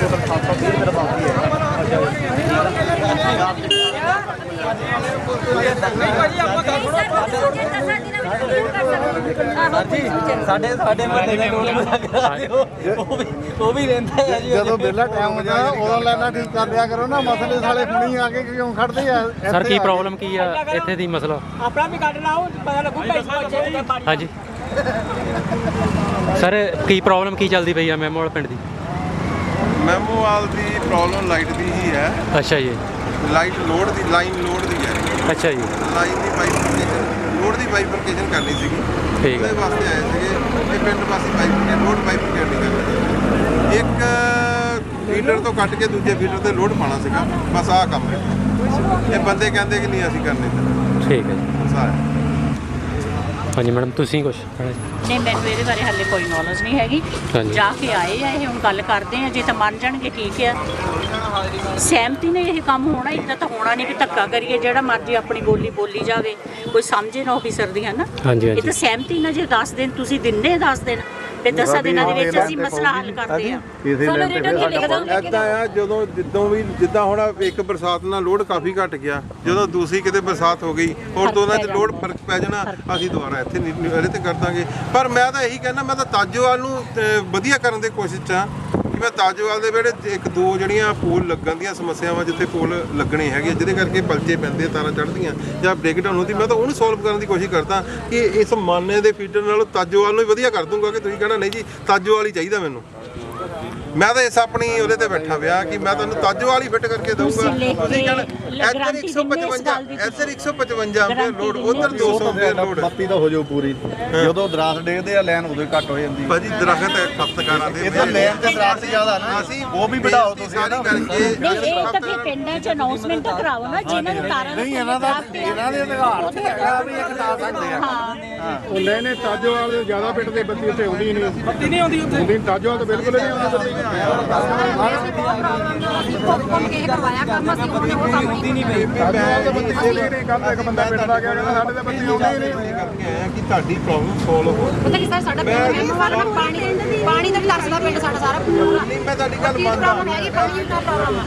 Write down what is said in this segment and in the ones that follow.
Total 730 ਰੁਪਏ ਦਾ ਬਾਕੀ ਹੈ ਸਾਡੇ ਸਾਡੇ ਮਹੱਲੇ ਦਾ ਟੋਲ ਕਰਾ ਦਿਓ ਉਹ ਵੀ ਉਹ ਵੀ ਰਹਿੰਦਾ ਹੈ ਜੀ ਜਦੋਂ ਵਿਹਲਾ ਟਾਈਮ ਹੁੰਦਾ ਉਦੋਂ ਲੈਣਾ ਠੀਕ ਕਰ ਦਿਆ ਕਰੋ ਨਾ ਮਸਲੇ ਸਾਲੇ ਹੁਣੀ ਆ ਕੇ ਕਿਉਂ ਖੜਦੇ ਆ? ਸਰ ਕੀ ਪ੍ਰੋਬਲਮ ਕੀ। ਆ ਇੱਥੇ ਦੀ ਮਸਲਾ? ਆਪਣਾ ਵੀ ਕੱਢ ਲਾਓ ਪਤਾ ਲੱਗੂ ਪੈਸੇ ਬੱਚੇ ਪਾਣੀ ਹਾਂਜੀ। ਸਰ ਕੀ ਪ੍ਰੋਬਲਮ ਕੀ ਚੱਲਦੀ ਪਈ ਆ ਮੈਮੋਵਾਲ ਪਿੰਡ ਦੀ? ਮੈਮੋਵਾਲ ਦੀ ਪ੍ਰੋਬਲਮ ਲਾਈਟ ਦੀ ਹੀ ਹੈ। ਅੱਛਾ ਜੀ। ਲਾਈਟ ਲੋਡ ਦੀ ਲਾਈਨ ਲੋਡ ਦੀ ਹੈ। ਅੱਛਾ ਜੀ। ਲਾਈਨ ਦੀ ਬਾਈਫਰਕੇਸ਼ਨ ਲੋਡ ਦੀ ਬਾਈਫਰਕੇਸ਼ਨ ਕਰਨੀ ਸੀਗੀ। ਠੀਕ ਹੈ। ਉਹਦੇ ਵਾਸਤੇ ਆਏ ਸੀਗੇ ਇਹ ਪਿੰਡ ਪਾਸੇ ਬਾਈਫਰਕੇਸ਼ਨ ਲੋਡ ਬਾਈਫਰਕੇਸ਼ਨ ਨਹੀਂ ਕਰਨੀ ਇੱਕ ਫੀਡਰ ਤੋਂ ਕੱਟ ਕੇ ਦੂਜੇ ਫੀਡਰ ਤੇ ਲੋਡ ਪਾਣਾ ਸੀਗਾ। ਬਸ ਆਹ ਕੰਮ ਹੈ। ਇਹ ਬੰਦੇ ਕਹਿੰਦੇ ਕਿ ਨਹੀਂ ਅਸੀਂ ਕਰਨੇ ਠੀਕ ਹੈ ਜੀ। ਸਾਰੇ ਹਾਂਜੀ ਮੈਡਮ ਤੁਸੀਂ ਕੁਝ ਨਹੀਂ ਮੈਨੂੰ ਇਹਦੇ ਬਾਰੇ ਹਾਲੇ ਕੋਈ ਨੌਲੇਜ ਨਹੀਂ ਹੈਗੀ। ਹਾਂਜੀ। ਜਾ ਕੇ ਆਏ ਆ ਇਹ ਹੁਣ ਗੱਲ ਕਰਦੇ ਆ ਜੇ ਤਾਂ ਮੰਨ ਜਾਣਗੇ ਠੀਕ ਆ। ਸਹਿਮਤੀ ਨੇ ਇਹ ਕੰਮ ਹੋਣਾ ਇਦਾਂ ਤਾਂ ਹੋਣਾ ਨਹੀਂ ਵੀ ਧੱਕਾ ਕਰੀਏ ਜਿਹੜਾ ਮਰਜ਼ੀ ਆਪਣੀ ਬੋਲੀ ਬੋਲੀ ਜਾਵੇ। ਕੋਈ ਸਮਝੇ ਨਾ ਆਫੀਸਰ ਦੀ ਹੈ ਨਾ ਹਾਂਜੀ, ਇਹ। ਤਾਂ ਸਹਿਮਤੀ ਨਾਲ ਜੇ 10 ਦਿਨ ਤੁਸੀਂ ਦਿੰਦੇ 10 ਦਿਨ ਤੇ 10 ਦਿਨਾਂ ਦੇ ਵਿੱਚ ਅਸੀਂ ਮਸਲਾ ਹੱਲ ਕਰਦੇ ਆ ਕਿਸੇ ਲੈਣ ਤੇ ਫਿਰ ਸਾਡਾ ਐਦਾਂ ਆ ਜਦੋਂ ਜਿੱਦੋਂ ਵੀ ਜਿੱਦਾਂ ਹੁਣ ਇੱਕ ਬਰਸਾਤ ਨਾਲ ਲੋਡ ਕਾਫੀ ਘਟ ਗਿਆ ਜਦੋਂ ਦੂਸਰੀ ਕਿਤੇ ਬਰਸਾਤ ਹੋ ਗਈ ਹੋਰ ਦੋਨਾਂ 'ਚ ਲੋਡ ਫ਼ਰਕ ਪੈ ਜਾਣਾ ਅਸੀਂ ਦੁਬਾਰਾ ਇੱਥੇ ਤੇ ਕਰ ਦਾਂਗੇ। ਪਰ ਮੈਂ ਤਾਂ ਇਹੀ ਕਹਿਣਾ ਮੈਂ ਤਾਂ ਤਾਜੋਵਾਲ ਨੂੰ ਅਹ, ਵਧੀਆ ਕਰਨ ਦੀ ਕੋਸ਼ਿਸ਼ 'ਚ ਆ ਕਿ ਮੈਂ ਤਾਜੋਵਾਲ ਦੇ ਵਿਹੜੇ ਇੱਕ ਦੋ ਜਿਹੜੀਆਂ ਪੋਲ ਲੱਗਣ ਦੀਆਂ ਸਮੱਸਿਆਵਾਂ ਜਿੱਥੇ ਪੋਲ ਲੱਗਣੇ ਹੈਗੇ ਜਿਹਦੇ ਕਰਕੇ ਪਲਚੇ ਪੈਂਦੇ ਆ, ਤਾਰਾਂ ਚੜ੍ਹਦੀਆਂ ਜਾਂ ਬ੍ਰੇਕਡਾਊਨ ਹੁੰਦੀ ਮੈਂ ਤਾਂ ਉਹਨੂੰ ਸੋਲਵ ਕਰਨ ਦੀ ਕੋਸ਼ਿਸ਼ ਕਰਦਾ ਕਿ ਇਸ ਮਾਨੇ ਦੇ ਫੀਡਰ ਨਾਲੋਂ ਤਾਜੋਵਾਲ ਨੂੰ ਹੀ ਵਧੀਆ ਕਰ ਦੂੰਗਾ ਕਿ ਤੁਸੀਂ ਕਹਿਣਾ ਨਹੀਂ ਜੀ ਤਾਜੋਵਾਲ ਹੀ ਚਾਹੀਦਾ ਮੈਨੂੰ। ਮੈਂ ਤਾਂ ਇਸ ਆਪਣੀ ਉਹਦੇ ਤੇ ਬੈਠਾ ਵਿਆ ਕਿ ਮੈਂ ਤੁਹਾਨੂੰ ਤਾਜੋਵਾਲ ਹੀ ਫਿੱਟ ਕਰਕੇ ਦਊਗਾ। ਤੁਸੀਂ ਲਿਖ ਤੁਸੀਂ ਕੇ ਕਹਿਣਾ ਇੱਧਰ ਗਾਰੰਟੀ ਦਿੰਦੇ ਇਸ ਗੱਲ 155 ਦੀ ਇੱਧਰ 155 ਰੁਪਏ ਗਾਰੰਟੀ ਲੋਡ ਉਧਰ 200 ਰੁਪਏ ਲੋਡ ਬੱਤੀ ਤਾਂ ਹੋ ਜਾਊ ਪੂਰੀ। ਜਦੋਂ ਦਰਾਸ ਡੇਗਦੇ ਆ ਲੈਣ ਉਦੋਂ ਹੀ ਘੱਟ ਹੋ ਜਾਂਦੀ ਭਾਜੀ ਦਰਖਤ ਖਪਤਕਾਰਾਂ ਦੇ ਇਹ ਤਾਂ ਲੈਣ ਤੇ ਦਰਾਸ ਜ਼ਿਆਦਾ ਨਾ। ਅਸੀਂ ਉਹ ਵੀ ਵਧਾਓ ਤੁਸੀਂ ਨਾ? ਕਰਕੇ ਨਹੀਂ ਇਹ ਤਾਂ ਫਿਰ ਪਿੰਡਾਂ 'ਚ ਅਨਾਉਂਸਮੈਂਟ ਤਾਂ ਕਰਾਓ ਨਾ ਜਿਨ੍ਹਾਂ ਦੇ ਤਾਰਾਂ ਨਹੀਂ ਇਹਨਾਂ ਦਾ ਇਹਨਾਂ ਦੇ ਅਧਿਕਾਰ ਤੇ ਹੈਗਾ ਵੀ ਇਹ ਕਟਾ ਸਕਦੇ ਆ। ਹਾਂ। ਉਹ ਨਹੀਂ ਤਾਜੋਵਾਲ ਦੇ ਜ਼ਿਆਦਾ ਪਿੰਡ ਦੇ ਬੱਤੀ ਉੱਤੇ ਆਉਂਦੀ ਨਹੀਂ। ਬੱਤੀ ਨਹੀਂ ਆਉਂਦੀ ਉੱਥੇ? ਤਾਜੋਵਾਲ ਤਾਂ ਬਿਲਕੁਲ ਨਹੀਂ ਆਉਂਦੀ ਬੱਤੀ। ਸਾਡੇ ਕਿ ਤੁਹਾਡੀ ਪ੍ਰੋਬਲਮ ਸੋਲਵ ਹੋ ਪਤਾ ਸਰ ਪਿੰਡ ਮੈਂਬਰ ਵਾਲਾ ਪਾਣੀ ਪਾਣੀ ਦਾ ਵੀ ਤਰਸਦਾ ਪਿੰਡ ਸਾਡਾ ਸਾਰਾ ਪੂਰਾ ਨਹੀਂ ਮੈਂ ਤੁਹਾਡੀ ਗੱਲ ਕੀ ਮੰਨਦਾ ਪ੍ਰੋਬਲਮ ਹੈਗੀ ਪਾਣੀ ਦੀ ਪ੍ਰੋਬਲਮ ਆ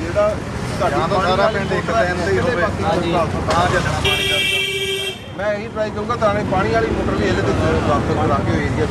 ਜਿਹੜਾ ਜਾਂ ਸਾਰਾ ਪਿੰਡ ਇੱਕ ਤੇ ਹੀ ਹੋਵੇ ਹਾਂ ਮੈਂ ਇਹੀ ਟਰਾਈ ਕਰੂੰਗਾ ਤਾਣੇ ਪਾਣੀ ਵਾਲੀ ਮੋਟਰ ਵੀ ਇਹਦੇ ਤੇ ਵਾਪਸ ਕਰਾ ਕੇ ਏਰੀਆ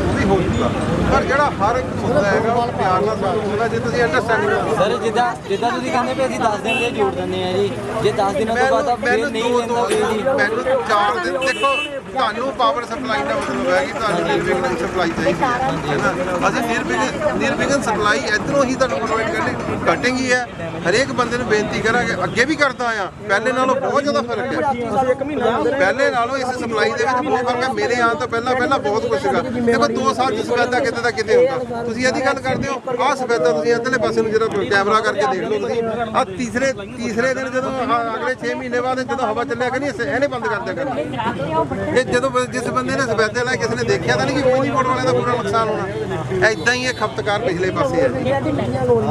ਉਹ ਵੀ ਹੋ ਜੂਗਾ। ਪਰ ਜਿਹੜਾ ਹਰ ਇੱਕ ਮੁੱਦਾ ਹੈਗਾ ਉਹ ਪਿਆਰ ਨਾਲ ਹੁੰਦਾ ਜੇ ਤੁਸੀਂ ਅੰਡਰਸਟੈਂਡਿੰਗ ਸਰ ਜਿੱਦਾਂ ਜਿੱਦਾਂ ਤੁਸੀਂ ਕਹਿੰਦੇ ਪਏ ਅਸੀਂ 10 ਦਿਨ ਦੇ ਜੋੜ ਦਿੰਦੇ ਆ ਜੀ। ਜੇ 10 ਦਿਨਾਂ ਤੋਂ ਬਾਅਦ ਮੈਨੂੰ ਨਹੀਂ ਲੈਂਦਾ ਜੀ ਮੈਨੂੰ ਚਾਰ ਦਿਨ ਦੇਖੋ ਤੁਹਾਨੂੰ ਪਾਵਰ ਸਪਲਾਈ ਦਾ ਮਤਲਬ ਹੈ ਕਿ ਤੁਹਾਨੂੰ ਨਿਰਵਿਘਨ ਸਪਲਾਈ ਚਾਹੀਦੀ ਹੈ ਨਾ? ਅਸੀਂ ਨਿਰਵਿਘਨ ਨਿਰਵਿਘਨ ਸਪਲਾਈ ਇਧਰੋਂ ਹੀ ਤੁਹਾਨੂੰ ਪ੍ਰੋਵਾਈਡ ਕਰਨੀ ਕਟਿੰਗ ਹੀ। ਹੈ ਹਰੇਕ ਬੰਦੇ ਨੂੰ ਬੇਨਤੀ ਕਰਾਂਗੇ, ਅੱਗੇ ਵੀ ਕਰਦਾ ਆ ਪਹਿਲੇ ਨਾਲੋਂ ਬਹੁਤ ਜ਼ਿਆਦਾ ਫ਼ਰਕ ਹੈ। ਪਹਿਲੇ ਨਾਲੋਂ ਇਸ ਸਪਲਾਈ ਦੇ ਵਿੱਚ ਬਹੁਤ ਫ਼ਰਕ ਹੈ। ਮੇਰੇ ਆਉਣ ਤੋਂ ਪਹਿਲਾਂ ਪਹਿਲਾਂ ਬਹੁਤ ਕੁਝ ਸੀਗਾ। ਦੇਖੋ 2 ਸਾਲ ਚ ਸਫੈਦਾ ਕਿਤੇ ਦਾ ਕਿਤੇ ਹੁੰਦਾ। ਤੁਸੀਂ ਇਹਦੀ ਗੱਲ ਕਰਦੇ ਹੋ, ਆਹ ਸਫੈਦਾ ਤੁਸੀਂ ਇੱਧਰਲੇ ਪਾਸੇ ਨੂੰ ਜਿਹੜਾ ਕੈਮਰਾ ਕਰਕੇ ਦੇਖ ਲਓ ਤੁਸੀਂ। ਆਹ ਤੀਸਰੇ ਤੀਸਰੇ ਦਿਨ ਜਦੋਂ ਅਗਲੇ 6 ਮਹੀਨੇ ਬਾਅਦ ਜਦੋਂ ਹਵਾ ਚੱਲਿਆ, ਕਹਿੰਦੀ ਇਸ- ਇਹਨੇ ਬੰਦ ਕਰ ਦਿਆ ਕਰਨਾ। ਇਹ ਜਦੋਂ ਜਿਸ ਬੰਦੇ ਨੇ ਸਫੈਦੇ ਲਾਏ ਕਿਸੇ ਨੇ ਦੇਖਿਆ ਤਾਂ ਨਹੀਂ ਕਿ ਬਿਜਲੀ ਬੋਰਡ ਵਾਲਿਆਂ ਦਾ ਪੂਰਾ ਨੁਕਸਾਨ ਹੋਣਾ। ਐਦਾਂ ਹੀ ਇਹ ਖਪਤਕਾਰ ਪਿਛਲੇ ਪਾਸੇ ਹੈ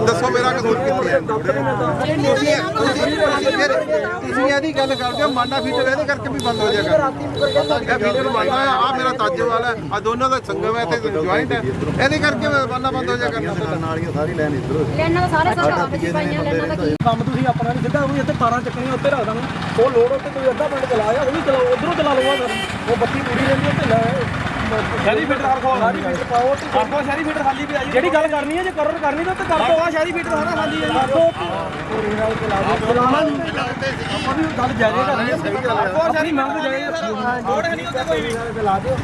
ਦੱਸੋ ਮੇਰਾ ਕਸੂਰ ਕਿੱਥੇ ਹੈ ਤੁਸੀਂ ਇਹਦੀ ਗੱਲ ਕਰਦੇ ਹੋ ਮਾਨਾ ਫੀਟਰ ਇਹਦੇ ਕਰਕੇ ਵੀ ਬੰਦ ਹੋ ਜਾਏਗਾ। ਇਹ ਫੀਟਰ ਮਾਨਾ ਹੈ ਆ ਮੇਰਾ ਤਾਜੋ ਵਾਲਾ ਆ ਦੋਨਾਂ ਦਾ ਸੰਗਮ ਹੈ ਇੱਥੇ ਜੁਆਇੰਟ ਹੈ। ਇਹਦੇ ਕਰਕੇ ਮਾਨਾ ਬੰਦ ਹੋ ਜਾਏਗਾ। ਨਾਲੀਆਂ ਸਾਰੀ ਲੈਣ ਇੱਧਰ। ਲੈਣਾ ਤਾਂ ਸਾਰੇ ਸਾਡਾ ਆਪਸ ਪਾਈਆਂ ਲੈਣਾ ਤਾਂ ਕੀ? ਕੰਮ ਤੁਸੀਂ ਆਪਣਾ ਨਹੀਂ ਸਿੱਧਾ ਉਹੀ ਇੱਥੇ ਤਾਰਾਂ ਚੱਕਣੀਆਂ ਉੱਤੇ ਰੱਖ ਦਾਂਗੇ ਉਹ ਲੋਡ ਉੱਤੇ ਕੋਈ ਅੱਧਾ ਪਿੰਡ ਚਲਾ ਗਿਆ ਉਹ ਵੀ ਚਲਾਓ ਉਧਰੋਂ ਚਲਾ ਫਿਰ ਉਹ ਬੱਤੀ ਪੂਰੀ ਰਹਿੰਦੀ ਉੱਤੇ ਲੈ ਸ਼ਹਿਰੀ ਫੀਟਰ ਰੱਖੋ ਸ਼ਹਿਰੀ ਫੀਟਰ ਪਾਓ ਤੇ ਰੱਖੋ ਸ਼ਹਿਰੀ ਫੀਟਰ ਖਾਲੀ ਵੀ ਆ ਜਿਹੜੀ ਗੱਲ ਕਰਨੀ ਹੈ ਜੇ ਕਰਰ ਕਰਨੀ ਤਾਂ ਕਰ ਦੋ ਆ ਸ਼ਹਿਰੀ ਫੀਟਰ ਸਾਰਾ ਖਾਲੀ ਹੈ ਰੱਖੋ ਚਲਾਣਾ ਨਹੀਂ ਆਪਾਂ ਵੀ ਗੱਲ ਜਾਰੀ ਕਰਨੀ ਹੈ। ਸਹੀ ਗੱਲ ਹੈ। ਸ਼ਹਿਰੀ ਮੰਗ ਜਾਏ ਲੋੜ ਹੈ ਨਹੀਂ ਉੱਤੇ ਕੋਈ ਵੀ। ਲਾ ਦਿਓ।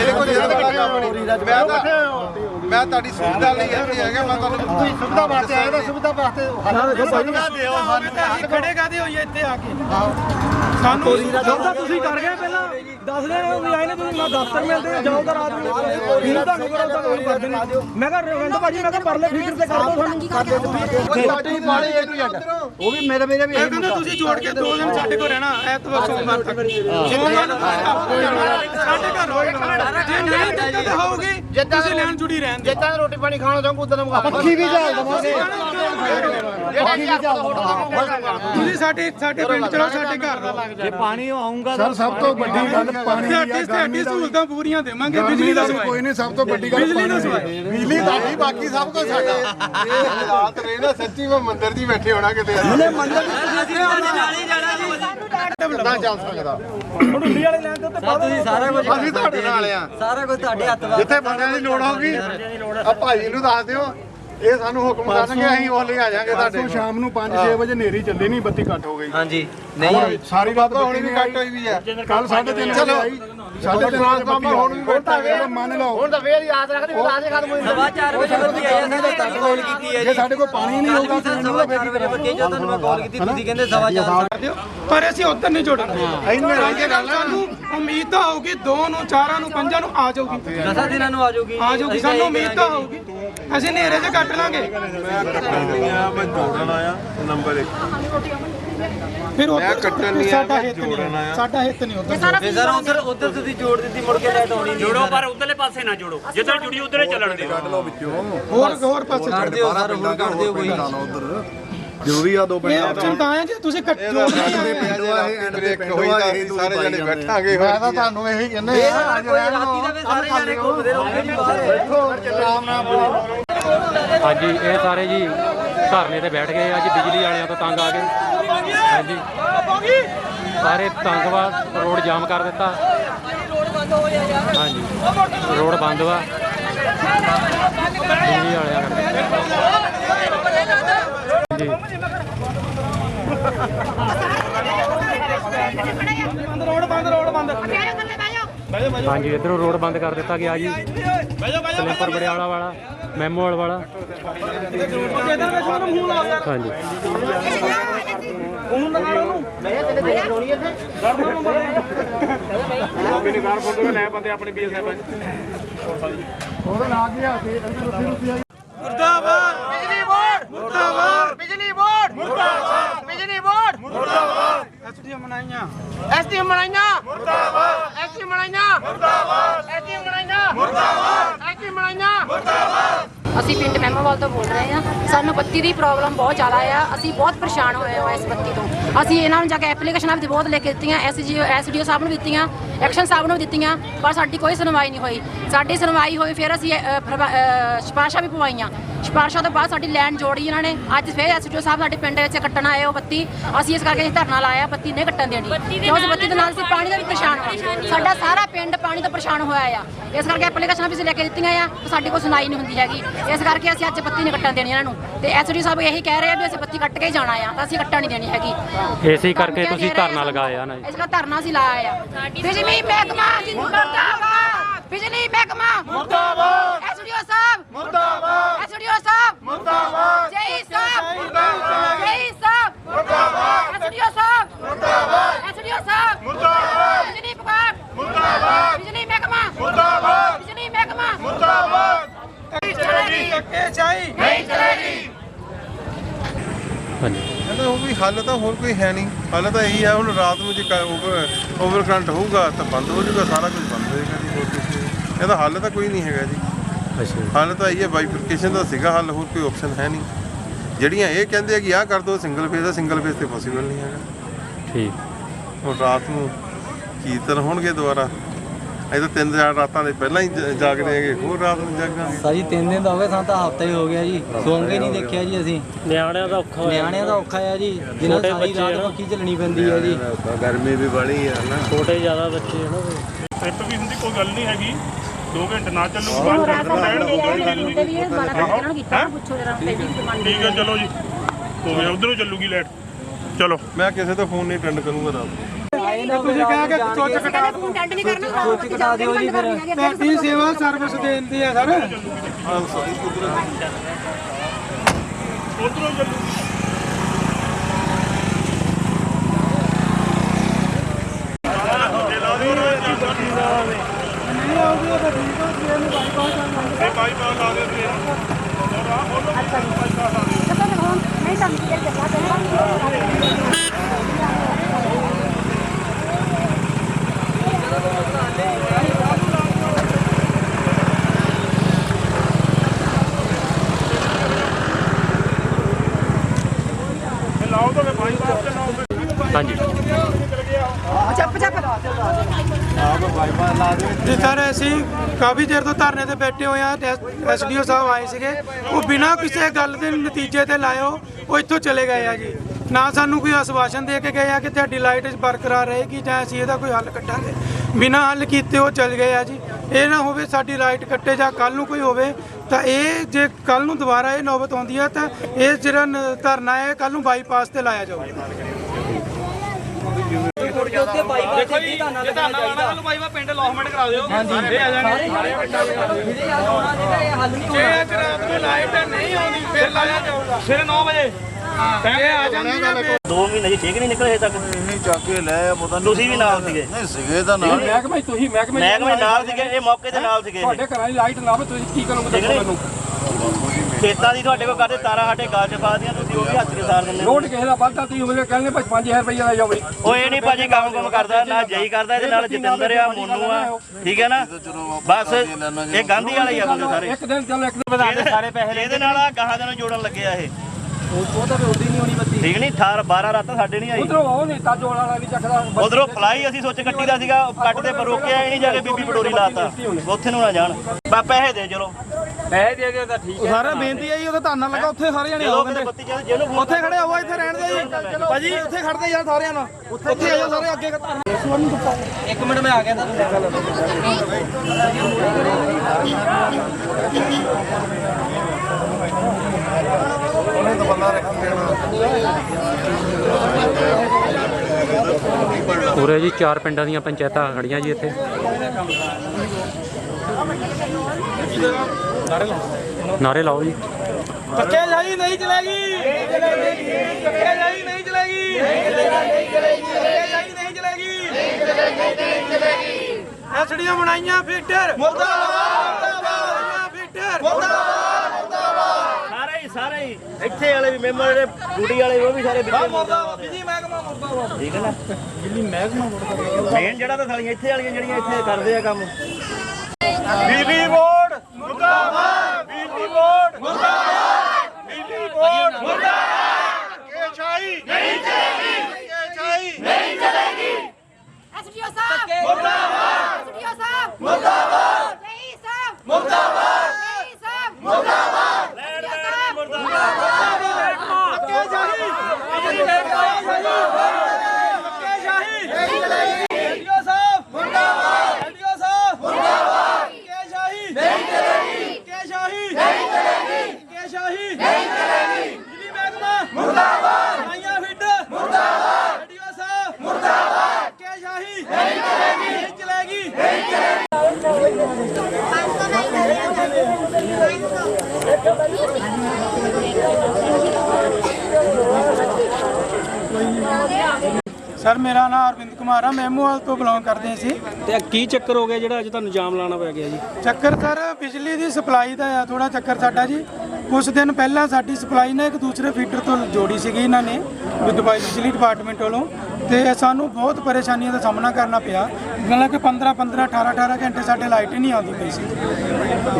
ਨਹੀਂ ਮੈਂ ਤੁਹਾਡੀ ਸੁਵਿਧਾ ਲਈ ਇੱਥੇ ਹੈਗਾ। ਮੈਂ ਤੁਹਾਨੂੰ ਸੁਵਿਧਾ ਵਾਸਤੇ ਆਇਆ ਤਾਂ ਸੁਵਿਧਾ ਵਾਸਤੇ ਖੜੇ ਕਾਦੇ ਹੋਈ ਇੱਥੇ ਆ ਕੇ? ਸਾਨੂੰ ਜਦੋਂ ਤੁਸੀਂ ਕਰ ਗਏ ਪਹਿਲਾਂ ਦੱਸ ਦੇ ਵੀ ਆਏ ਨੇ ਤੁਸੀਂ ਮੈਂ ਦਫ਼ਤਰ ਮਿਲਦੇ ਆ ਜਾਓ ਤਾਂ ਰਾਤ ਨੂੰ। ਇਹਨੂੰ ਤੁਹਾਨੂੰ ਕਰੋ ਤਾਂ ਕੋਈ ਕਰ ਦੇਣੀ ਮੈਂ ਕਿਹਾ ਰਵਿੰਦ ਭਾਜੀ ਮੈਂ ਕਿਹਾ ਪਰਲੇ ਫੀਟਰ ਤੇ ਕਰ ਦੋ ਸਾਨੂੰ। ਦੇ ਸਾਡੀ ਪਾਣੀ ਏ ਟੂ ਜ਼ੈਡ ਉਹ ਵੀ ਮੇਰੇ ਮੇਰੇ ਵੀ ਮੈਂ ਕਹਿੰਦਾ ਤੁਸੀਂ ਜੋੜ ਕੇ ਦੋ ਦਿਨ ਸਾਡੇ ਕੋਲ ਰਹਿਣਾ ਐਤਵਾਰ ਸੋਮਵਾਰ ਤੱਕ। ਸੋਮਵਾਰ ਨੂੰ ਸਾਡੇ ਘਰ ਹੋਏਗਾ ਜੇ ਨਹੀਂ ਦਿੱਕਤ ਹੋਊਗੀ ਤੁਸੀਂ ਲੈਣ ਜੁੜੀ ਰਹਿਣ ਦੇ ਜਿੱਦਾਂ ਰੋਟੀ ਪਾਣੀ ਖਾਣਾ ਚਾਹੂੰ ਉਦੋਂ ਚੱਲ ਦਵਾਂਗੇ। ਪੱਖੀ ਵੀ ਚੱਲ ਦਵਾਂਗੇ। ਤੁਸੀਂ ਸਾਡੇ ਸਾਡੇ ਪਿੰਡ ਚਲੋ ਸਾਡੇ ਘਰ ਰਹੋ ਜੇ ਪਾਣੀ ਆਉਂਗਾ ਸਰ ਸਭ ਤੋਂ ਵੱਡੀ ਗੱਲ ਪਾਣੀ ਦੀ ਗਰਮੀ ਦਾ ਸਹੂਲਤਾਂ ਪੂਰੀਆਂ ਦੇਵਾਂਗੇ ਬਿਜਲੀ ਦਾ ਦਾ ਕੋਈ ਨਹੀਂ ਸਭ ਤੋਂ ਵੱਡੀ ਗੱਲ ਬਿਜਲੀ ਦਾ ਪਾਣੀ ਦੀ। ਸਵਾਲ ਬਿਜਲੀ ਤੁਹਾਡੀ ਬਾਕੀ ਸਭ ਕੁਝ ਸਾਡਾ। ਇਹ ਹਾਲਾਤ ਰਹੇ ਨਾ ਸੱਚੀ ਮੈਂ ਮੰਦਿਰ ਹੀ ਬੈਠੇ ਹੋਣਾ ਕਿਤੇ। ਕਿੱਦਾਂ ਚੱਲ ਸਕਦਾ? ਹੁਣ ਦਿੱਲੀ ਵਾਲੇ ਲੈਣ ਦੇ ਉੱਤੇ ਸਰ ਤੁਸੀਂ ਸਾਰਾ ਕੁਝ ਅਸੀਂ ਤੁਹਾਡੇ ਨਾਲ ਆ। ਸਾਰਾ ਕੁਝ ਤੁਹਾਡੇ ਹੱਥ ਵਾ ਜਿੱਥੇ ਬੰਦਿਆਂ ਦੀ ਲੋੜ ਹੋਊਗੀ ਆ। ਭਾਈ ਨੂੰ ਦੱਸ ਦਿਓ। ਇਹ ਸਾਨੂੰ ਹੁਕਮ ਕਰਨਗੇ ਅਸੀਂ ਉਹ ਲੈ ਆ ਜਾਾਂਗੇ ਤੁਹਾਡੇ ਕੋਲ। ਸ਼ਾਮ ਨੂੰ 5-6 ਵਜੇ ਨੇਰੀ ਚੱਲੀ ਨਹੀਂ ਬੱਤੀ ਕੱਟ ਹੋ ਗਈ। ਹਾਂਜੀ। ਨਹੀਂ। ਸਾਰੀ ਰਾਤ ਹੁਣ ਬੱਤੀ ਵੀ ਨਹੀਂ ਕੱਟ ਹੋਈ ਵੀ ਆ। ਕੱਲ 3:30 ਵਜੇ ਆਈ। 3:30 ਵਜੇ ਬੱਤੀ ਹੁਣ ਵੀ ਬੈਠਾ ਗਿਆ ਮੰਨ ਲਓ ਹੁਣ ਤਾਂ ਫੇਰ ਯਾਦ ਰੱਖਦੇ ਹੁਣ ਆਜੇ ਖਤਮ ਹੋਈ ਸਵਾ 4 ਵਜੇ ਬੱਤੀ ਆਈ ਅਸੀਂ ਤਾਂ ਤੱਕ ਕਾਲ ਕੀਤੀ ਹੈ ਜੇ ਸਾਡੇ ਕੋਲ ਪਾਣੀ ਨਹੀਂ ਹੋਊਗਾ ਸਰ ਸਵਾ 4 ਵਜੇ ਬੱਤੀ ਜੋ ਤੁਹਾਨੂੰ ਮੈਂ ਕਾਲ ਕੀਤੀ ਤੁਸੀਂ ਕਹਿੰਦੇ ਸਵਾ 4 ਦਿਓ ਪਰ ਅਸੀਂ ਉਧਰ ਨਹੀਂ ਜੋੜਾਂਗੇ ਇੰਨੇ ਰਾਂਝੇ ਗੱਲ ਸਾਨੂੰ ਉਮੀਦ ਤਾਂ ਹੋਊਗੀ ਦੋ ਨੂੰ ਚਾਰਾਂ ਨੂੰ ਪੰਜਾਂ ਨੂੰ ਆ ਜਾਊਗੀ। 10 ਦਿਨਾਂ ਨੂੰ ਆ ਜਾਊਗੀ। ਆ ਜਾਊਗੀ ਸਾਨੂੰ ਉਮੀਦ ਤਾਂ ਹੋਊਗੀ ਅਸੀਂ ਹਨੇਰੇ 'ਚ ਕੱਟ ਲਾਂਗੇ। ਮੈਂ ਜੋੜਨ ਆਇਆ ਨੰਬਰ 1 ਫਿਰ ਮੈਂ ਉੱਧਰ ਕੱਟਣ ਨਹੀਂ ਸਾਡਾ ਆਇਆ, ਹਿੱਤ ਜੋੜਨ ਨਹੀਂ ਆਇਆ। ਸਾਡਾ ਹਿੱਤ ਨਹੀਂ ਉੱਧਰ ਤੇ ਸਰ ਉਧਰ ਉਧਰ ਤੁਸੀਂ ਜੋੜ ਦਿੱਤੀ ਮੁੜ ਕੇ ਲਾਈਟ ਆਉਣੀ ਨਹੀਂ। ਜੋੜੋ ਪਰ ਉਧਰਲੇ ਪਾਸੇ ਨਾ ਜੋੜੋ। ਜਿੱਧਰ ਜੁੜੀ ਉਧਰੇ ਚੱਲਣ ਦਿਓ। ਹੋਰ ਹੋਰ ਪਾਸੇ ਕਰ ਦਿਓ ਸਰ ਹੋਰ ਕਰ ਦਿਓ ਕੋਈ। ਜ਼ਰੂਰੀ ਆ ਦੋ ਇਹ ਆਪਸ਼ਨ ਤਾਂ ਹੈ ਜੇ ਤੁਸੀਂ ਕੱਟ ਜੋੜਨਾ ਹੀ ਹੈ ਬ੍ਰੇਕ ਹੋਈ ਤਾਂ ਅਸੀਂ ਸਾਰੇ ਜਣੇ ਬੈਠਾਂਗੇ ਮੈਂ ਤਾਂ ਤੁਹਾਨੂੰ ਇਹੀ ਕਹਿੰਦੇ ਆ ਸਰ ਕੋਈ ਰਾਤੀ ਦਾ ਵੀ ਸਾਰੇ ਜਾਣੇ ਘੁੰਮਦੇ ਰਹੋਗੇ ਜੀ ਬਾਹਰ ਆਰਾਮ ਨਾਲ ਬੋਲੋ। ਹਾਂਜੀ ਇਹ ਸਾਰੇ ਜੀ ਧਰਨੇ ਤੇ ਬੈਠ ਗਏ ਅੱਜ ਬਿਜਲੀ ਵਾਲਿਆਂ ਤੋਂ ਤੰਗ ਆ ਗਏ। ਹਾਂਜੀ। ਸਾਰੇ ਤੰਗ ਵਾ ਰੋਡ ਜਾਮ ਕਰ ਦਿੱਤਾ। ਹਾਂਜੀ। ਰੋਡ ਬੰਦ ਵਾ। ਬਿਜਲੀ ਵਾਲਿਆਂ ਕਰਕੇ ਜੀ ਬੰਦ ਰੋਡ ਬੰਦ ਰੋਡ ਬੰਦ ਹਾਂਜੀ ਇਧਰੋਂ ਰੋਡ ਬੰਦ ਕਰ ਦਿੱਤਾ ਗਿਆ ਜੀ। ਸਲੀਪਰ ਬੜਿਆਲਾ ਵਾਲਾ ਮੈਮੋਵਾਲ ਵਾਲਾ ਜਿਹਦੇ ਵਿੱਚ ਉਹਨੂੰ ਮੂੰਹ ਲਾ ਦਿਆ ਹਾਂਜੀ। ਉਹਨੂੰ ਲਗਾ ਲਓ ਉਹਨੂੰ ਉਹਦਾ ਨਾਂ ਕੀ ਆ ਤੇ ਅੰਦਰ ਰੁੱਸੀ ਰੁੱਸੀ ਆਈ ਐਸਡੀ ਮਨਾਈਆਂ ਐਸਟੀ ਮਣਾਈਆਂ ਮੁਰਦਾਬਾਦ। ਐਸਟੀ ਮਣਾਈਆਂ ਮੁਰਦਾਬਾਦ। ਐਸਟੀ ਮਣਾਈਆਂ ਮੁਰਦਾਬਾਦ। ਐਸਟੀ ਮਣਾਈਆਂ ਅਸੀਂ ਪਿੰਡ ਮਹਿਮਾਵਾਲ ਤੋਂ ਬੋਲ ਰਹੇ ਹਾਂ। ਸਾਨੂੰ ਬੱਤੀ ਦੀ ਪ੍ਰੋਬਲਮ ਬਹੁਤ ਜ਼ਿਆਦਾ ਆ। ਅਸੀਂ ਬਹੁਤ ਪਰੇਸ਼ਾਨ ਹੋਏ ਹਾਂ ਇਸ ਬੱਤੀ ਤੋਂ। ਅਸੀਂ ਇਹਨਾਂ ਨੂੰ ਜਾ ਕੇ ਐਪਲੀਕੇਸ਼ਨਾਂ ਵੀ ਬਹੁਤ ਲੈ ਕੇ ਦਿੱਤੀਆਂ ਐਸਜੀਓ ਐਸਡੀਓ ਸਾਹਿਬ ਨੂੰ ਦਿੱਤੀਆਂ ਐਕਸ਼ਨ ਸਾਹਿਬ ਨੂੰ ਵੀ ਦਿੱਤੀਆਂ ਪਰ ਸਾਡੀ ਕੋਈ ਸੁਣਵਾਈ ਨਹੀਂ ਹੋਈ। ਸਾਡੀ ਸੁਣਵਾਈ ਹੋਈ ਫਿਰ ਅਸੀਂ ਸਿਫਾਰਸ਼ਾਂ ਵੀ ਪਵਾਈਆਂ। ਸਿਫਾਰਸ਼ਾਂ ਤੋਂ ਬਾਅਦ ਸਾਡੀ ਲਾਈਨ ਜੋੜੀ ਇਹਨਾਂ ਨੇ। ਅੱਜ ਫਿਰ ਐਸਡੀਓ ਸਾਹਿਬ ਸਾਡੇ ਪਿੰਡ ਵਿੱਚ ਕੱਟਣ ਆਏ ਉਹ ਬੱਤੀ। ਅਸੀਂ ਇਸ ਕਰਕੇ ਅਸੀਂ ਧਰਨਾ ਲਾਇਆ ਬੱਤੀ ਨਹੀਂ ਕੱਟਣ ਦੇਣੀ। ਉਸ ਬੱਤੀ ਦੇ ਨਾਲ ਅਸੀਂ ਪਾਣੀ ਦਾ ਵੀ ਪਰੇਸ਼ਾਨ ਹਾਂ ਸਾਡਾ ਸਾਰਾ ਪਿੰਡ ਪਾਣੀ ਤੋਂ ਪਰੇਸ਼ਾਨ ਹੋਇਆ ਆ। ਇਸ ਕਰਕੇ ਐਪਲੀਕੇਸ਼ਨਾਂ ਵੀ ਅਸੀਂ ਲੈ ਕੇ ਦਿੱਤੀਆਂ ਆ ਤੇ ਸਾਡੀ ਕੋਈ ਸੁਣਾਈ ਨਹੀਂ ਹੁੰਦੀ ਹੈਗੀ। ਇਸ ਕਰਕੇ ਅਸੀਂ ਅੱਜ ਬੱਤੀ ਨਹੀਂ ਕੱਟਣ ਦੇਣੀ ਇਹਨਾਂ ਨੂੰ। ਤੇ ਐਸਡੀਓ ਸਾਹਿਬ ਇਹੀ ਕਹਿ ਰਹੇ ਆ ਵੀ ਅਸੀਂ ਬੱਤੀ ਕੱਟ ਕੇ ਹੀ ਜਾਣਾ ਆ ਤਾਂ ਅਸੀਂ ਕੱਟਣ ਨਹੀਂ ਦੇਣੀ ਹੈਗੀ। ਇਸੇ ਕਰਕੇ ਤੁਸੀਂ ਧਰਨਾ ਲਗਾਇਆ ਨਾ। ਇਸ ਦਾ ਧਰਨਾ ਸੀ ਲਾਇਆ ਆ। ਬਿਜਲੀ ਮਹਿਕਮਾ ਮੁਰਦਾਬਾਦ ਬਿਜਲੀ ਮਹਿਕਮਾ। ਮੁਰਦਾਬਾਦ। ਐਸਡੀਓ ਸਾਹਿਬ। ਮੁਰਦਾਬਾਦ। ਐਸਡੀਓ ਸਾਹਿਬ। ਮੁਰਦਾਬਾਦ। ਜੇਈ ਸਾਹਿਬ। ਮੁਰਦਾਬਾਦ। ਜੇਈ ਸਾਹਿਬ। ਮੁਰਦਾਬਾਦ। ਐਸਡੀਓ ਸਾਹਿਬ। ਮੁਰਦਾਬਾਦ। ਐਸਡੀਓ ਸਾਹਿਬ। ਮੁਰਦਾਬਾਦ। ਬਿਜਲੀ ਵਿਭਾਗ। ਮੁਰਦਾਬਾਦ। ਬਿਜਲੀ ਮਹਿਕਮਾ। ਮੁਰਦਾਬਾਦ। ਬਿਜਲੀ ਮਹਿਕਮਾ। ਮੁਰਦਾਬਾਦ। ਧੱਕੇ ਚਾਹੀ ਹਾਂਜੀ। ਕਹਿੰਦਾ ਉਹ ਵੀ ਹੱਲ ਤਾਂ ਹੋਰ ਕੋਈ ਹੈ ਨਹੀਂ। ਹੱਲ ਤਾਂ ਇਹੀ ਹੈ ਹੁਣ ਰਾਤ ਨੂੰ ਜੇ ਓਵਰ ਕਰੰਟ ਹੋਊਗਾ ਤਾਂ ਬੰਦ ਹੋ ਜਾਊਗਾ ਸਾਰਾ ਕੁਝ ਬੰਦ ਜੀ ਕੁਝ ਨਹੀਂ ਇਹਦਾ ਹੱਲ ਤਾਂ ਕੋਈ ਨਹੀਂ ਹੈਗਾ ਜੀ। ਅੱਛਾ ਹੱਲ ਤਾਂ ਇਹ ਹੈ ਬਾਈਫਰਕੇਸ਼ਨ ਦਾ ਸੀਗਾ ਹੱਲ ਹੋਰ ਕੋਈ ਆਪਸ਼ਨ ਹੈ ਨਹੀਂ। ਜਿਹੜੀਆਂ ਇਹ ਕਹਿੰਦੇ ਆ ਕਿ ਆਹ ਕਰ ਦੋ ਸਿੰਗਲ ਫੇਸ ਦਾ ਸਿੰਗਲ ਫੇਸ ਤੇ ਪੋਸੀਬਲ ਨਹੀਂ ਹੈਗਾ। ਠੀਕ। ਹੁਣ ਰਾਤ ਨੂੰ ਕੀਰਤਨ ਹੋਣਗੇ ਦੁਬਾਰਾ? ਇਹ ਤਾਂ ਤਿੰਨ ਚਾਰ ਰਾਤਾਂ ਦੇ ਪਹਿਲਾਂ ਹੀ ਜ- ਜਾਗਦੇ ਹੈਗੇ ਹੋਰ ਰਾਤ ਨੂੰ ਜਾਗਾਂਗੇ। ਸਾਜੀ 3 ਦਿਨ ਦਾ ਹੋ ਗਏ ਸਾਨੂੰ ਤਾਂ ਹਫਤਾ ਹੀ ਹੋ ਗਿਆ ਜੀ। ਸੌਂਗੇ ਨਹੀਂ ਦੇਖਿਆ ਜੀ ਅਸੀਂ। ਨਿਆਣਿਆਂ ਦਾ ਔਖਾ ਨਿਆਣਿਆਂ ਦਾ ਔਖਾ ਆ ਜੀ। ਜਿਨ੍ਹਾਂ ਸਾਰੀ ਰਾਤ ਪੱਖੀ ਚੱਲਣੀ ਪੈਂਦੀ ਹੈ ਜੀ। ਗਰਮੀ ਵੀ ਬੜੀ ਹੈ ਨਾ। ਛੋਟੇ ਜ਼ਿਆਦਾ ਬੱਚੇ ਹਨ ਵੀ ਹੁੰਦੀ ਕੋਈ ਗੱਲ ਨਹੀਂ ਹੈਗੀ। 2 ਘੰਟੇ ਨਾ ਚੱਲੂ ਬਾਅਦ ਕਰ ਦਿੰਦਾ ਰਹਿਣ ਦਿਓ ਕੋਈ ਗੱਲ ਨਹੀਂ ਠੀਕ ਹੈ। ਚਲੋ ਜੀ। ਕੋਈ ਉਧਰੋਂ ਚੱਲੂਗੀ ਲਾਈਟ। ਚਲੋ। ਮੈਂ ਕਿਸੇ ਦਾ ਫੋਨ ਨਹੀਂ ਅਟੈਂਡ ਕਰੂੰਗਾ ਰਾਤ ਨੂੰ। ਤੁਸੀਂ ਕਹਿਆ ਕਿ ਚੋਚ ਕਟਾ ਫੋਨ ਟੈਂਡ ਨਹੀਂ ਕਰਨਾ ਸੋਚ ਕਟਾ ਦਿਓ ਜੀ ਫਿਰ। ਤੁਹਾਡੀ ਸੇਵਾ ਸਰਵਿਸ ਦੇਂਦੀ ਆ ਸਰ ਆਹ ਸੌਰੀ। ਉਧਰੋਂ ਚੱਲੂਗੀ ਇਹ ਬਾਈਪਾਸ ਲਾ ਦੇ ਤੇ ਨਹੀਂ ਸਮਝ ਕੇ ਜੱਗਾ ਲਾਓ ਤਾਂ ਬਾਈਪਾਸ ਤੇ ਨਾ ਹੋਵੇ ਹਾਂਜੀ ਨਿਕਲ ਗਿਆ ਜੀ ਸਰ ਅਸੀਂ ਕਾਫੀ ਦੇਰ ਤੋਂ ਧਰਨੇ ਤੇ ਬੈਠੇ ਹੋਏ ਆ ਐਸਡੀਓ ਸਾਹਿਬ ਆਏ ਸੀਗੇ। ਉਹ ਬਿਨਾਂ ਕਿਸੇ ਗੱਲ ਦੇ ਨਤੀਜੇ ਤੇ ਲਾਇਓ, ਉਹ ਇੱਥੋਂ ਚਲੇ ਗਏ ਆ ਜੀ। ਨਾ ਸਾਨੂੰ ਕੋਈ ਆਸ਼ਵਾਸਨ ਦੇ ਕੇ ਗਏ ਆ ਕਿ ਤੁਹਾਡੀ ਲਾਈਟ ਬਰਕਰਾਰ ਰਹੇਗੀ ਜਾਂ ਅਸੀਂ ਇਹਦਾ ਕੋਈ ਹੱਲ ਕੱਢਾਂਗੇ। ਬਿਨਾਂ ਹੱਲ ਕੀਤੇ ਉਹ ਚਲ ਗਏ ਆ ਜੀ। ਇਹ ਨਾ ਹੋਵੇ ਸਾਡੀ ਲਾਈਟ ਕੱਟੇ ਜਾਂ ਕੱਲ ਨੂੰ ਕੋਈ ਹੋਵੇ, ਤਾਂ ਇਹ ਜੇ ਕੱਲ ਨੂੰ ਦੁਬਾਰਾ ਇਹ ਨੌਬਤ ਆਉਂਦੀ ਹੈ ਤਾਂ ਇਹ ਜਿਹੜਾ ਨ- ਧਰਨਾ ਹੈ ਕੱਲ ਨੂੰ ਬਾਈਪਾਸ ਤੇ ਲਾਇਆ ਜਾਊਗਾ। ਦੇਖੋ ਜੀ ਜੇ ਧਾਨਾ ਲਾਣਾ ਤੁਹਾਨੂੰ ਬਾਈ ਵਾ ਪਿੰਡ ਲੋਸਮੈਂਟ ਕਰਾ ਦਿਓ। ਹਾਂਜੀ। ਇਹ ਆ ਜਾਣਗੇ। ਜੇ ਅੱਜ ਰਾਤ ਨੂੰ ਲਾਈਟ ਨਹੀਂ ਆਉਂਦੀ ਫਿਰ ਲਾਇਆ ਜਾਊਗਾ। ਸਵੇਰੇ 9 ਵਜੇ। ਇਹ ਆ ਜਾਂਦੀ ਫਿਰ। ਦੋ ਮਹੀਨੇ ਜੀ ਠੀਕ ਨਹੀਂ ਨਿਕਲੇ ਹਜੇ ਤੱਕ? ਨਹੀਂ ਚੱਕ ਕੇ ਲੈ ਪਤਾ ਤੁਸੀਂ ਵੀ ਨਾਲ ਸੀਗੇ। ਨਹੀਂ ਸਿਗੇ ਤਾਂ ਨਾਲ। ਮਹਿਕਮੇ ਤੁਸੀਂ ਮਹਿਕਮੇ ਮਹਿਕਮੇ ਨਾਲ ਸੀਗੇ ਇਹ ਮੌਕੇ ਤੇ ਨਾਲ ਸੀਗੇ ਤੁਹਾਡੇ ਘਰਾਂ ਦੀ ਲਾਈਟ ਨਾ ਹੋਵੇ ਤੁਸੀਂ ਕੀ ਕਰੋਗੇ ਦੱਸੋ ਮੈਨੂੰ? ਖੇਤਾਂ ਦੀ ਤੁਹਾਡੇ ਕੋਲ ਕਰਦੇ ਤਾਰਾਂ ਸਾਡੇ ਗਾਲ ਚ ਪਾ ਦੀਆਂ ਤੁਸੀਂ ਉਹ ਵੀ ਹੱਥ ਕੇ ਸਾਰ ਦਿੰਦੇ ਹੋ। ਲੋਡ ਕਿਸੇ ਦਾ ਵੱਧਦਾ ਤੁਸੀਂ ਉਹਦੇ ਕਹਿੰਦੇ 5000 ਰੁਪਏ ਦਾ ਜਾਵੇ ਉਹ ਇਹ ਨਹੀਂ ਭਾਜੀ ਕੰਮ ਕੰਮ ਕਰਦਾ ਨਾ ਜਈ ਕਰਦਾ ਇਹਦੇ ਨਾਲ ਜਤਿੰਦਰ ਆ ਮੋਨੂ ਆ ਠੀਕ ਹੈ ਨਾ? ਬਸ ਇਹ ਗਾਂਧੀ ਵਾਲੇ ਹੀ ਆ ਬੰਦੇ ਸਾਰੇ। ਇੱਕ ਦਿਨ ਚੱਲ ਇੱਕ ਦਿਨ ਵਧਾ ਦੇ ਸਾਰੇ ਪੈਸੇ ਇਹਦੇ ਨਾਲ ਆ ਗਾਹਾਂ ਦੇ ਨੂੰ ਜੋੜਨ ਲੱਗੇ ਆ ਇਹ। ਉਹ ਤਾਂ ਵੀ ਉਦੀ ਨਹੀਂ ਹੋਣੀ ਬੱਤੀ ਠੀਕ ਨਹੀਂ 18 12 ਰਾਤਾਂ ਸਾਡੇ ਨਹੀਂ ਆਈ। ਉਧਰੋਂ ਉਹ ਨੇਤਾ ਜੋੜ ਵਾਲਾ ਵੀ ਚੱਕਦਾ। ਉਧਰੋਂ ਫਲਾਈ ਅਸੀਂ ਸੋਚ ਕੱਟੀ ਦਾ ਸੀਗਾ ਕੱਟ ਦੇ ਪਰ ਰੋਕਿਆ ਇਹ ਨਹੀਂ ਜਾ ਕੇ ਬੀਬੀ ਪਟੋਰੀ ਲਾਤਾ। ਉੱਥੇ ਨੂੰ ਨਾ ਜਾਣ। ਬਾ ਪੈਸੇ ਦੇ ਚਲੋ। ਪੈਸੇ ਦੇ ਦਿਓ ਤਾਂ ਠੀਕ ਹੈ ਸਾਰਾ ਬੇਨਤੀ ਹੈ ਜੀ ਉਹਦਾ ਧਾਨਾ ਲੱਗਾ ਉੱਥੇ ਸਾਰੇ ਜਣੇ ਜਿਹਨੂੰ ਫੋਨ ਉੱਥੇ ਖੜੇ ਹੋਵੋ ਇੱਥੇ ਰਹਿਣ ਦੇ ਜੀ। ਭਾਜੀ ਉੱਥੇ ਖੜਦੇ ਯਾਰ ਸਾਰਿਆਂ ਨਾਲ। ਉੱਥੇ ਆ ਜਾਓ ਸਾਰੇ ਅੱਗੇ ਇੱਕ ਮਿੰਟ ਮੈਂ ਆ ਗਿਆ ਤੁਹਾਨੂੰ ਪੂਰੇ ਜੀ ਚਾਰ ਪਿੰਡਾਂ ਦੀਆਂ ਪੰਚਾਇਤਾਂ ਖੜੀਆਂ ਜੀ ਇੱਥੇ। ਨਾਰੇ ਲਾਓ ਜੀ। ਧੱਕੇ ਜਾਈ ਨਹੀਂ ਚਲੇਗੀ। ਧੱਕੇ ਜਾਈ ਨਹੀਂ ਚਲੇਗੀ। ਧੱਕੇ ਜਾਈ ਨਹੀਂ ਚਲੇਗੀ। ਐਸਡੀਓ ਬਣਾਈਆਂ ਫੀਟਰ। ਮੁਰਦਾਬਾਦ। ਮੁਰਦਾਬਾਦ। ਫੀਟਰ ਸਾਰੇ ਹੀ ਸਾਰੇ ਹੀ। ਇੱਥੇ ਵਾਲੇ ਵੀ ਮੈਂਬਰ ਜਿਹੜੇ ਡਿਊਟੀ ਵਾਲੇ ਉਹ ਵੀ ਸਾਰੇ ਵਿੱਚ ਮੁਰਦਾਬਾਦ ਬਿਜ਼ੀ ਮਹਿਕਮਾ ਮੁਰਦਾਬਾਦ ਠੀਕ ਹੈ ਨਾ? ਦਿੱਲੀ ਮਹਿਕਮਾ ਮੇਨ ਜਿਹੜਾ ਤਾਂ ਸਾਲੀਆਂ ਇੱਥੇ ਵਾਲੀਆਂ ਜਿਹੜੀਆਂ ਇੱਥੇ ਕਰਦੇ ਆ ਕੰਮ। ਬੋਰਡ ਮੁਰਦਾਬਾਦ ਬਿਜਲੀ ਬੋਰਡ ਮੁਰਦਾਬਾਦ ਬਿਜਲੀ ਬੋਰਡ ਮੁਰਦਾਬਾਦ ਕੇ ਛਾਈ ਨਹੀਂ ਚਲੇਗੀ। ਕੇ ਛਾਈ ਨਹੀਂ ਐਸਡੀਓ ਸਾਹਿਬ। ਮੁਰਦਾਬਾਦ। ਐਸਡੀਓ ਸਾਹਿਬ। ਮੁਰਦਾਬਾਦ। ਜਈ ਸਾਹਿਬ। ਮੁਰਦਾਬਾਦ। ਜਈ ਸਾਹਿਬ। ਮੁਰਦਾਬਾਦ। ਐਸਡੀਓ ਸਾਹਿਬ। ਐਡੀਓ ਸਾਹਿਬ ਮੁਰਦਾਬਾਦ ਐਡੀਓ ਸਾਹਿਬ ਮੁਰਦਾਬਾਦ ਕੇ ਸ਼ਾਹੀ ਨਹੀਂ ਚਲੇਗੀ ਕੇ ਸ਼ਾਹੀ ਨਹੀਂ ਚਲੇਗੀ ਕੇ ਸ਼ਾਹੀ ਨਹੀਂ ਚਲੇਗੀ ਦਿੱਲੀ ਮਹਿਕਮਾ ਮੁਰਦਾਬਾਦ ਆਈਆਂ ਫਿੱਟ ਮੁਰਦਾਬਾਦ ਐਡੀਓ ਸਾਹਿਬ ਮੁਰਦਾਬਾਦ ਕੇ ਸ਼ਾਹੀ ਨਹੀਂ ਚਲੇਗੀ ਨਹੀਂ ਚਲੇਗੀ ਸਰ ਮੇਰਾ ਨਾਮ ਅਰਵਿੰਦ ਕੁਮਾਰ ਆ। ਮੈਮੋਵਾਲ ਤੋਂ ਬਿਲੋਂਗ ਕਰਦੇ ਸੀ। ਤੇ ਕੀ ਚੱਕਰ ਹੋ ਗਿਆ ਜਿਹੜਾ ਅੱਜ ਤੁਹਾਨੂੰ ਜਾਮ ਲਾਣਾ ਪੈ ਗਿਆ ਜੀ? ਚੱਕਰ ਸਰ ਬਿਜਲੀ ਦੀ ਸਪਲਾਈ ਦਾ ਆ ਥੋੜਾ ਚੱਕਰ ਸਾਡਾ ਜੀ। ਕੁਝ ਦਿਨ ਪਹਿਲਾਂ ਸਾਡੀ ਸਪਲਾਈ ਨੇ ਇੱਕ ਦੂਸਰੇ ਫੀਡਰ ਤੋਂ ਜੋੜੀ ਸੀਗੀ ਇਹਨਾਂ ਨੇ ਵੀ ਦੁਬਈ ਬਿਜਲੀ ਡਿਪਾਰਟਮੈਂਟ ਵੱਲੋਂ। ਤੇ ਸਾਨੂੰ ਬਹੁਤ ਪਰੇਸ਼ਾਨੀਆਂ ਦਾ ਸਾਹਮਣਾ ਕਰਨਾ ਪਿਆ। ਮਤਲਬ ਕਿ 15 15 18 18 ਘੰਟੇ ਸਾਡੇ ਲਾਈਟ ਹੀ ਨਹੀਂ ਆਉਂਦੀ ਪਈ ਸੀ।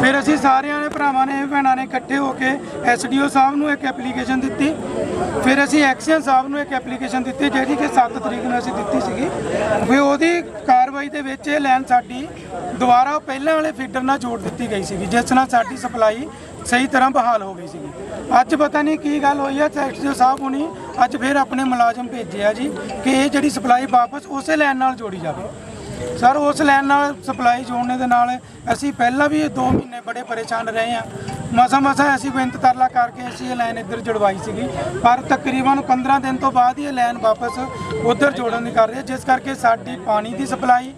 ਫਿਰ ਅਸੀਂ ਸਾਰਿਆਂ ਨੇ, ਭਰਾਵਾਂ ਨੇ, ਭੈਣਾਂ ਨੇ ਇਕੱਠੇ ਹੋ ਕੇ ਐਸਡੀਓ ਸਾਹਿਬ ਨੂੰ ਇੱਕ ਐਪਲੀਕੇਸ਼ਨ ਦਿੱਤੀ। ਫਿਰ ਅਸੀਂ ਐਕਸੀਅਨ ਸਾਹਿਬ ਨੂੰ ਇੱਕ ਐਪਲੀਕੇਸ਼ਨ ਦਿੱਤੀ, ਜਿਹੜੀ ਕਿ 7 ਤਰੀਕ ਨੂੰ ਅਸੀਂ ਦਿੱਤੀ ਸੀਗੀ। ਵੀ ਉਹਦੀ ਕਾਰਵਾਈ ਦੇ ਵਿੱਚ ਇਹ ਲਾਈਨ ਸਾਡੀ ਦੁਬਾਰਾ ਪਹਿਲਾਂ ਵਾਲੇ ਫੀਡਰ ਨਾਲ ਜੋੜ ਦਿੱਤੀ ਗਈ ਸੀਗੀ, ਜਿਸ ਨਾਲ ਸਾਡੀ ਸਪਲਾਈ ਸਹੀ ਤਰ੍ਹਾਂ ਬਹਾਲ ਹੋ ਗਈ ਸੀਗੀ। ਅੱਜ ਪਤਾ ਨਹੀਂ ਕੀ ਗੱਲ ਹੋਈ ਹੈ ਐਕਸੀਅਨ ਸਾਹਿਬ ਹੁਣੀ ਅੱਜ ਫਿਰ ਆਪਣੇ ਮੁਲਾਜ਼ਮ ਭੇਜਿਆ ਜੀ ਕਿ ਇਹ ਜਿਹੜੀ ਸਪਲਾਈ ਵਾਪਸ ਉਸੇ ਲਾਈਨ ਨਾਲ ਜੋੜੀ ਜਾਵੇ। ਸਰ, ਉਸ ਲਾਈਨ ਨਾਲ ਸਪਲਾਈ ਜੋੜਨੇ ਦੇ ਨਾਲ ਅਸੀਂ ਪਹਿਲਾਂ ਵੀ 2 ਮਹੀਨੇ ਬੜੇ ਪਰੇਸ਼ਾਨ ਰਹੇ ਹਾਂ। ਮਸਾ ਮਸਾ ਅਸੀਂ ਬੇਨਤ ਤਰਲਾ ਕਰਕੇ ਅਸੀਂ ਇਹ ਲਾਈਨ ਇੱਧਰ ਜੁੜਵਾਈ ਸੀਗੀ। ਪਰ ਤਕਰੀਬਨ 15 ਦਿਨ ਤੋਂ ਬਾਅਦ ਹੀ ਇਹ ਲਾਈਨ ਵਾਪਸ ਉੱਧਰ ਜੋੜਨ ਦੀ ਕਰ ਰਹੀ ਹੈ ਜਿਸ ਕਰਕੇ ਸਾਡੀ ਪਾਣੀ ਦੀ ਸਪਲਾਈ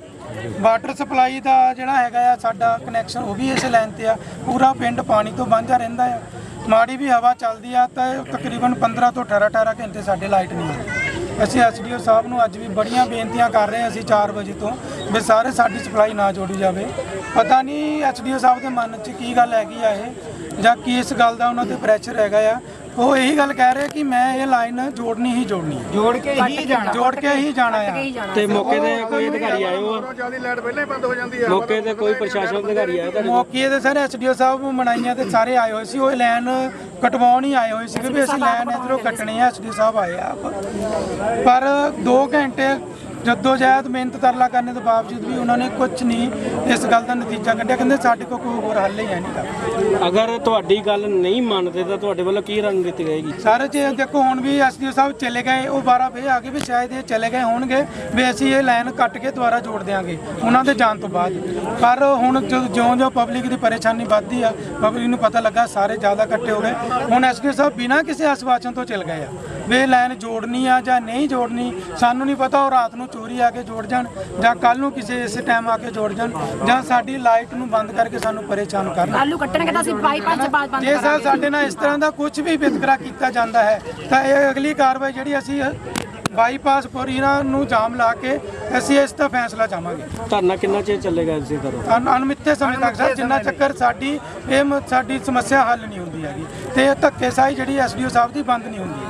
ਵਾਟਰ ਸਪਲਾਈ ਦਾ ਜਿਹੜਾ ਹੈਗਾ ਆ, ਸਾਡਾ ਕਨੈਕਸ਼ਨ ਉਹ ਵੀ ਇਸ ਲਾਈਨ ਤੇ ਆ। ਪੂਰਾ ਪਿੰਡ ਪਾਣੀ ਤੋਂ ਵਾਂਝਾ ਰਹਿੰਦਾ ਆ। ਮਾੜੀ ਵੀ ਹਵਾ ਚੱਲਦੀ ਆ ਤਾਂ ਤਕਰੀਬਨ 15 ਤੋਂ 18 18 ਘੰਟੇ ਸਾਡੇ ਲਾਈਟ ਨਹੀਂ ਆਉਂਦੀ। ਅਸੀਂ ਐਸਡੀਓ ਸਾਹਿਬ ਨੂੰ ਅੱਜ ਵੀ ਬੜੀਆਂ ਬੇਨਤੀਆਂ ਕਰ ਰਹੇ ਹਾਂ ਅਸੀਂ 4 ਵਜੇ ਤੋਂ ਵੀ ਸਾਰੇ ਸਾਡੀ ਸਪਲਾਈ ਨਾ ਜੋੜੀ ਜਾਵੇ। ਪਤਾ ਨਹੀਂ ਐਸਡੀਓ ਸਾਹਿਬ ਦੇ ਮਨ 'ਚ ਕੀ ਗੱਲ ਹੈਗੀ ਆ ਇਹ ਜਾਂ ਕੀ ਇਸ ਗੱਲ ਦਾ ਉਹਨਾਂ ਤੇ ਪ੍ਰੈਸ਼ਰ ਹੈਗਾ ਆ। ਉਹ ਇਹੀ ਗੱਲ ਕਹਿ ਰਹੇ ਕਿ ਮੈਂ ਇਹ ਲਾਈਨ ਜੋੜਨੀ ਹੀ ਜੋੜਨੀ ਹੈ। ਜੋੜ ਕੇ ਹੀ ਜਾਣਾ। ਜੋੜ ਕੇ ਹੀ ਜਾਣਾ ਆ। ਤੇ ਮੌਕੇ ਤੇ ਕੋਈ ਅਧਿਕਾਰੀ ਆਏ ਹੋ ਜ਼ਿਆਦਾ ਲਾਈਟ ਪਹਿਲਾਂ ਹੀ ਬੰਦ ਹੋ ਜਾਂਦੀ ਹੈ ਮੌਕੇ ਤੇ ਕੋਈ ਪ੍ਰਸ਼ਾਸਨ ਅਧਿਕਾਰੀ ਆਇਆ ਤੁਹਾਡੇ ਮੌਕੇ ਤੇ ਸਰ ਐਸਡੀਓ ਸਾਹਿਬ ਮਨਾਈਆਂ ਤੇ ਸਾਰੇ ਆਏ ਹੋਏ ਸੀ। ਉਹ ਲਾਈਨ ਕਟਵਾਉਣ ਹੀ ਆਏ ਹੋਏ ਸੀਗੇ ਵੀ ਅਸੀਂ ਲਾਈਨ ਇਧਰੋਂ ਕੱਟਣੀ ਹੈ ਐਸਡੀਓ ਸਾਹਿਬ ਆਏ ਆ। ਆਪ। ਪਰ 2 ਘੰਟੇ ਜਦੋਜਹਿਦ ਮਿਹਨਤ ਤਰਲਾ ਕਰਨੇ ਤੋਂ ਬਾਵਜੂਦ ਵੀ ਉਹਨਾਂ ਨੇ ਕੁਝ ਨਹੀਂ ਇਸ ਗੱਲ ਦਾ ਨਤੀਜਾ ਕੱਢਿਆ। ਕਹਿੰਦੇ ਸਾਡੇ ਕੋਲ ਕੋਈ ਹੋਰ ਹੱਲ ਹੀ ਹੈ ਨਹੀਂਗਾ ਅਗਰ ਤੁਹਾਡੀ ਗੱਲ ਨਹੀਂ ਮੰਨਦੇ ਤਾਂ ਤੁਹਾਡੇ ਵੱਲੋਂ ਕੀ ਰਣਨੀਤੀ ਰਹੇਗੀ ਸਾਰੇ ਜੇ ਦੇਖੋ ਹੁਣ ਵੀ ਐਸਡੀਓ ਸਾਹਿਬ ਚਲੇ ਗਏ ਉਹ ਬਾਰਾ ਫੇ ਆ ਗਏ ਵੀ ਸ਼ਾਇਦ ਇਹ ਚਲੇ ਗਏ ਹੋਣਗੇ ਵੀ ਅਸੀਂ ਇਹ ਲਾਈਨ ਕੱਟ ਕੇ ਦੁਬਾਰਾ ਜੋੜ ਦਿਆਂਗੇ ਉਹਨਾਂ ਦੇ ਜਾਣ ਤੋਂ ਬਾਅਦ। ਪਰ ਹੁਣ ਜਿਉਂ ਜਿਉਂ ਪਬਲਿਕ ਦੀ ਪਰੇਸ਼ਾਨੀ ਵੱਧਦੀ ਆ ਪਬਲਿਕ ਨੂੰ ਪਤਾ ਲੱਗਾ ਸਾਰੇ ਜ਼ਿਆਦਾ ਇਕੱਠੇ ਹੋ ਗਏ। ਹੁਣ ਐਸਡੀਓ ਸਾਹਿਬ ਬਿਨਾਂ ਕਿਸੇ ਆਸਵਾਚਨ ਤੋਂ ਚਲ ਗਏ ਆ। ਵੀ ਇਹ ਲਾਈਨ ਜੋੜਨੀ ਆ ਜਾਂ ਨਹੀਂ ਜੋੜਨੀ ਸਾਨੂੰ ਨਹੀਂ ਪਤਾ ਉਹ ਰਾਤ ਨੂੰ ਚੋਰੀ ਆ ਕੇ ਜੋੜ ਜਾਣ ਜਾਂ ਕੱਲ ਨੂੰ ਕਿਸੇ ਇਸ ਟਾਈਮ ਆ ਕੇ ਜੋੜ ਜਾਣ ਜਾਂ ਸਾਡੀ ਲਾਈਟ ਨੂੰ ਬੰਦ ਕਰਕੇ ਸਾਨੂੰ ਪਰੇਸ਼ਾਨ ਕਰਨ। ਆਲੂ ਕੱਟਣਗੇ ਤਾਂ ਅਸੀਂ ਬਾਈਪਾਸ ਬੰਦ ਜੇ ਸਰ ਸਾਡੇ ਨਾਲ ਇਸ ਤਰ੍ਹਾਂ ਦਾ ਕੁਝ ਵੀ ਵਿਤਕਰਾ ਕੀਤਾ ਜਾਂਦਾ ਹੈ ਤਾਂ ਇਹ ਅਗਲੀ ਕਾਰਵਾਈ ਜਿਹੜੀ ਅਸੀਂ ਬਾਈਪਾਸ ਪੁਰੀਨਾ ਨੂੰ ਜਾਮ ਲਾ ਕੇ ਅਸੀਂ ਇਸ ਦਾ ਫੈਸਲਾ ਚਾਹਾਂਗੇ। ਧਰਨਾ ਕਿੰਨਾ ਚਿਰ ਚੱਲੇਗਾ ਇਸੇ ਤਰ੍ਹਾਂ? ਅਨ- ਅਣਮਿੱਥੇ ਸਮੇਂ ਤੱਕ ਸਰ ਜਿੰਨਾ ਚੱਕਰ ਸਾਡੀ ਇਹ ਸਾਡੀ ਸਮੱਸਿਆ ਹੱਲ ਨਹੀਂ ਹੁੰਦੀ ਹੈਗੀ। ਤੇ ਧੱਕੇਸ਼ਾਹੀ ਜਿਹੜੀ ਐਸਡੀਓ ਸਾਹਿਬ ਦੀ ਬੰਦ ਨਹੀਂ ਹੁੰਦੀ